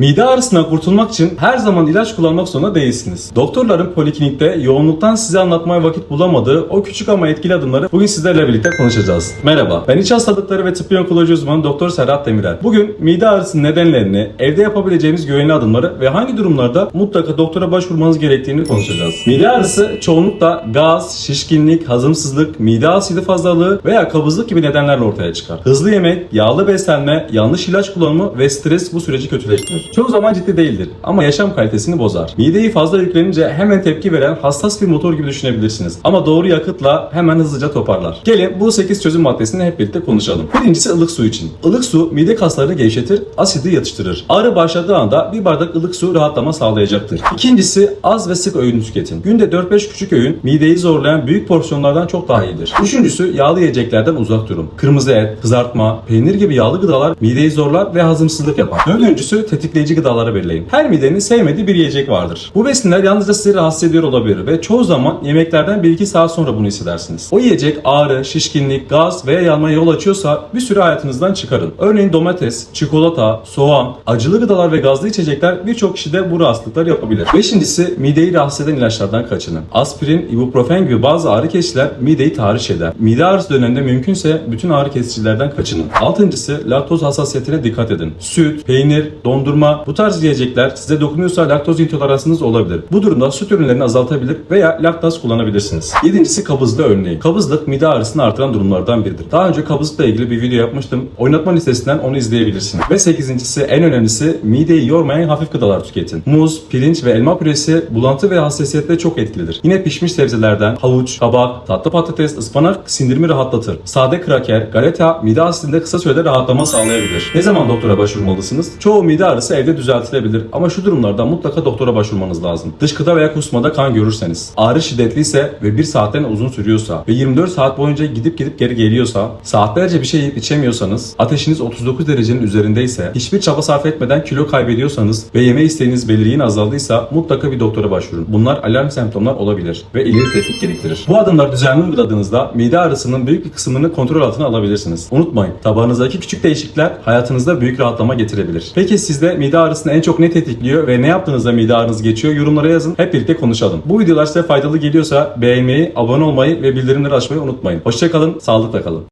Mide ağrısından kurtulmak için her zaman ilaç kullanmak zorunda değilsiniz. Doktorların poliklinikte yoğunluktan size anlatmaya vakit bulamadığı o küçük ama etkili adımları bugün sizlerle birlikte konuşacağız. Merhaba, ben iç hastalıkları ve tıbbi onkoloji uzmanı Doktor Serhat Demirel. Bugün mide ağrısının nedenlerini, evde yapabileceğimiz güvenli adımları ve hangi durumlarda mutlaka doktora başvurmanız gerektiğini konuşacağız. Mide ağrısı çoğunlukla gaz, şişkinlik, hazımsızlık, mide asidi fazlalığı veya kabızlık gibi nedenlerle ortaya çıkar. Hızlı yemek, yağlı beslenme, yanlış ilaç kullanımı ve stres bu süreci kötüleştirir. Çoğu zaman ciddi değildir ama yaşam kalitesini bozar. Mideyi fazla yüklenince hemen tepki veren hassas bir motor gibi düşünebilirsiniz. Ama doğru yakıtla hemen hızlıca toparlar. Gelin bu 8 çözüm maddesini hep birlikte konuşalım. Birincisi ılık su için. Ilık su mide kaslarını gevşetir, asidi yatıştırır. Ağrı başladığı anda bir bardak ılık su rahatlama sağlayacaktır. İkincisi az ve sık öğün tüketin. Günde 4-5 küçük öğün mideyi zorlayan büyük porsiyonlardan çok daha iyidir. Üçüncüsü yağlı yiyeceklerden uzak durun. Kırmızı et, kızartma, peynir gibi yağlı gıdalar mideyi zorlar ve hazımsızlık yapar. Dördüncüsü tetikleyici gıdalara belirleyin. Her midenin sevmediği bir yiyecek vardır. Bu besinler yalnızca sizi rahatsız ediyor olabilir ve çoğu zaman yemeklerden 1-2 saat sonra bunu hissedersiniz. O yiyecek ağrı, şişkinlik, gaz veya yanmaya yol açıyorsa bir süre hayatınızdan çıkarın. Örneğin domates, çikolata, soğan, acılı gıdalar ve gazlı içecekler birçok kişide bu rahatsızlıklar yapabilir. Beşincisi mideyi rahatsız eden ilaçlardan kaçının. Aspirin, ibuprofen gibi bazı ağrı kesiciler mideyi tahriş eder. Mide ağrısı döneminde mümkünse bütün ağrı kesicilerden kaçının. Altıncısı laktoz hassasiyetine dikkat edin. Süt, peynir, dondurma bu tarz yiyecekler size dokunuyorsa laktoz intoleransınız olabilir. Bu durumda süt ürünlerini azaltabilir veya laktaz kullanabilirsiniz. Yedincisi kabızlığı örneğin. Kabızlık mide ağrısını artıran durumlardan biridir. Daha önce kabızlıkla ilgili bir video yapmıştım. Oynatma listesinden onu izleyebilirsiniz. Ve sekizincisi en önemlisi mideyi yormayan hafif gıdalar tüketin. Muz, pirinç ve elma püresi bulantı ve hassasiyette çok etkilidir. Yine pişmiş sebzelerden havuç, kabak, tatlı patates, ıspanak sindirimi rahatlatır. Sade kraker, galeta mide asidinde kısa sürede rahatlama sağlayabilir. Ne zaman doktora başvurmalısınız? Çoğu mide ağrısı evde düzeltilebilir ama şu durumlarda mutlaka doktora başvurmanız lazım. Dışkıda veya kusmada kan görürseniz, ağrı şiddetliyse ve 1 saatten uzun sürüyorsa ve 24 saat boyunca gidip gidip geri geliyorsa, saatlerce bir şey yiyip içemiyorsanız, ateşiniz 39 derecenin üzerindeyse, hiçbir çaba sarf etmeden kilo kaybediyorsanız ve yeme isteğiniz belirgin azaldıysa mutlaka bir doktora başvurun. Bunlar alarm semptomlar olabilir ve ileri tetkik gerektirir. Bu adımlar düzenli uyguladığınızda mide ağrısının büyük bir kısmını kontrol altına alabilirsiniz. Unutmayın, tabağınızdaki küçük değişiklikler hayatınızda büyük rahatlama getirebilir. Peki sizde mide ağrısını en çok ne tetikliyor ve ne yaptığınızda mide ağrınız geçiyor? Yorumlara yazın. Hep birlikte konuşalım. Bu videolar size faydalı geliyorsa beğenmeyi, abone olmayı ve bildirimleri açmayı unutmayın. Hoşçakalın, sağlıkla kalın.